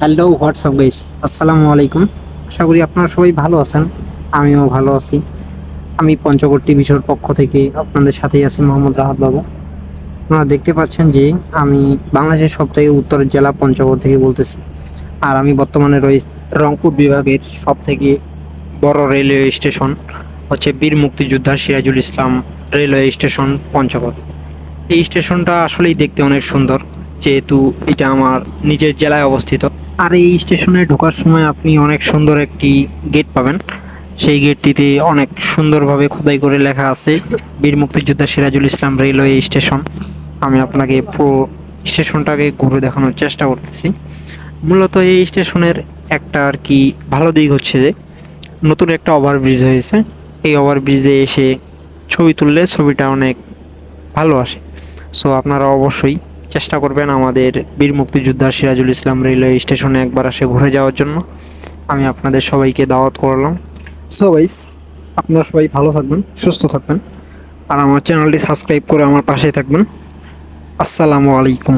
Hello WhatsApp guys আসসালামু আলাইকুম আশা করি আপনারা সবাই ভালো আছেন, আমিও ভালো আছি। আমি পঞ্চগড় টিভিশোর পক্ষ থেকে আপনাদের সাথেই আছি, মোহাম্মদ রাহাত বাবু। আপনারা দেখতে পাচ্ছেন যে আমি বাংলাদেশের সব থেকে উত্তরের জেলা পঞ্চগড় থেকে বলতেছি। আর আমি বর্তমানে রয়ে রংপুর বিভাগের সব থেকে বড় রেলওয়ে স্টেশন, হচ্ছে বীর মুক্তিযোদ্ধা সিরাজুল ইসলাম রেলওয়ে স্টেশন পঞ্চগড়। এই স্টেশনটা আসলেই দেখতে অনেক সুন্দর। যেহেতু এটা আমার নিজের জেলায় অবস্থিত। আর এই স্টেশনে ঢোকার সময় আপনি অনেক সুন্দর একটি গেট পাবেন। সেই গেটটিতে অনেক সুন্দরভাবে খোদাই করে লেখা আছে, বীর মুক্তিযোদ্ধা সিরাজুল ইসলাম রেলওয়ে স্টেশন। আমি আপনাকে পুরো স্টেশনটাকে ঘুরে দেখানোর চেষ্টা করতেছি। মূলত এই স্টেশনের একটা আর কি ভালো দিক হচ্ছে যে, নতুন একটা ওভারব্রিজ হয়েছে। এই ওভারব্রিজে এসে ছবি তুললে ছবিটা অনেক ভালো আসে। সো আপনারা অবশ্যই চেষ্টা করবেন আমাদের বীর মুক্তিযোদ্ধা সিরাজুল ইসলাম রেলওয়ে স্টেশনে একবার আসে ঘুরে যাওয়ার জন্য। আমি আপনাদের সবাইকে দাওয়াত করলাম। সো ওয়াইস আপনারা সবাই ভালো থাকবেন, সুস্থ থাকবেন, আর আমার চ্যানেলটি সাবস্ক্রাইব করে আমার পাশে থাকবেন। আসসালামু আলাইকুম।